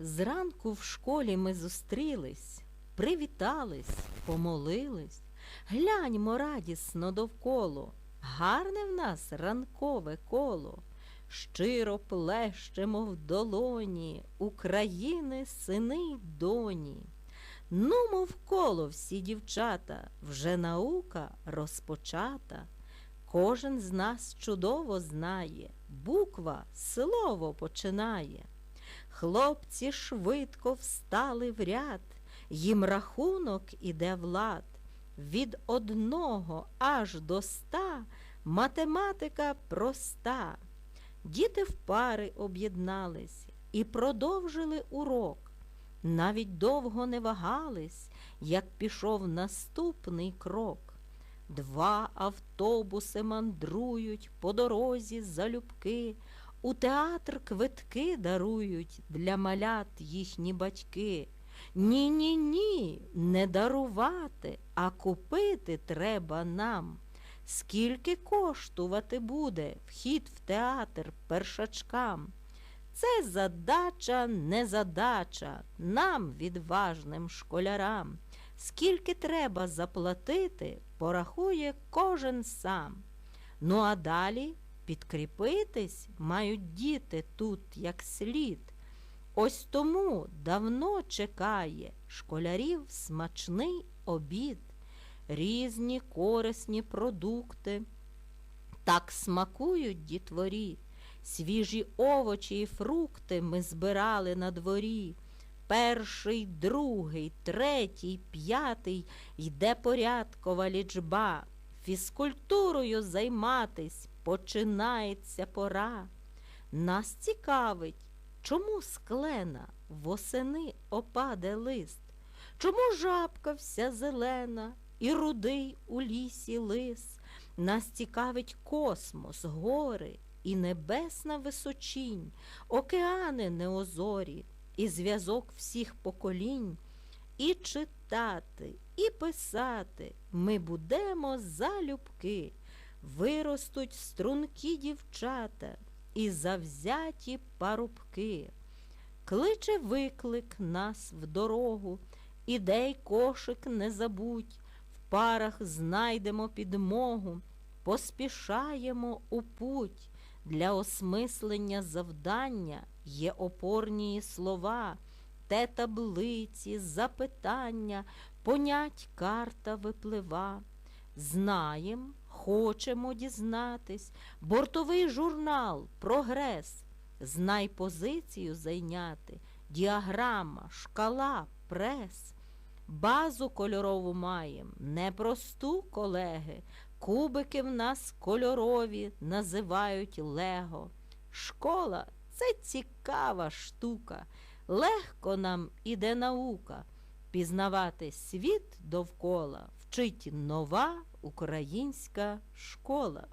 Зранку в школі ми зустрілись, привітались, помолились. Гляньмо радісно довколо, гарне в нас ранкове коло. Щиро плещемо в долоні України сини й доні. Нумо в коло всі дівчата, вже наука розпочата. Кожен з нас чудово знає, буква слово починає. Хлопці швидко встали в ряд, їм рахунок іде в лад. Від одного аж до ста математика проста. Діти в пари об'єднались і продовжили урок. Навіть довго не вагались, як пішов наступний крок. Два автобуси мандрують по дорозі залюбки, у театр квитки дарують для малят їхні батьки. Ні, ні, ні, не дарувати, а купити треба нам. Скільки коштувати буде вхід в театр першачкам? Це задача, не задача нам, відважним школярам. Скільки треба заплатити, порахує кожен сам. Ну а далі підкріпитись мають діти тут як слід. Ось тому давно чекає школярів смачний обід, різні корисні продукти. Так смакують дітворі, свіжі овочі і фрукти ми збирали на дворі. Перший, другий, третій, п'ятий йде порядкова лічба. Фізкультурою займатись починається пора. Нас цікавить, чому склена восени опаде лист, чому жабка вся зелена і рудий у лісі лис. Нас цікавить космос, гори і небесна височінь, океани неозорі і зв'язок всіх поколінь. І читати, і писати ми будемо залюбки. Виростуть стрункі дівчата і завзяті парубки. Кличе виклик нас в дорогу, ідей кошик не забудь, в парах знайдемо підмогу, поспішаємо у путь. Для осмислення завдання є опорні слова, те таблиці, запитання, понять карта виплива. Знаєм, хочемо дізнатись, бортовий журнал, прогрес, знай позицію зайняти, діаграма, шкала, прес. Базу кольорову маєм, непросту, колеги, кубики в нас кольорові називають лего. Школа це цікава штука, легко нам іде наука. Пізнавати світ довкола вчить нова українська школа.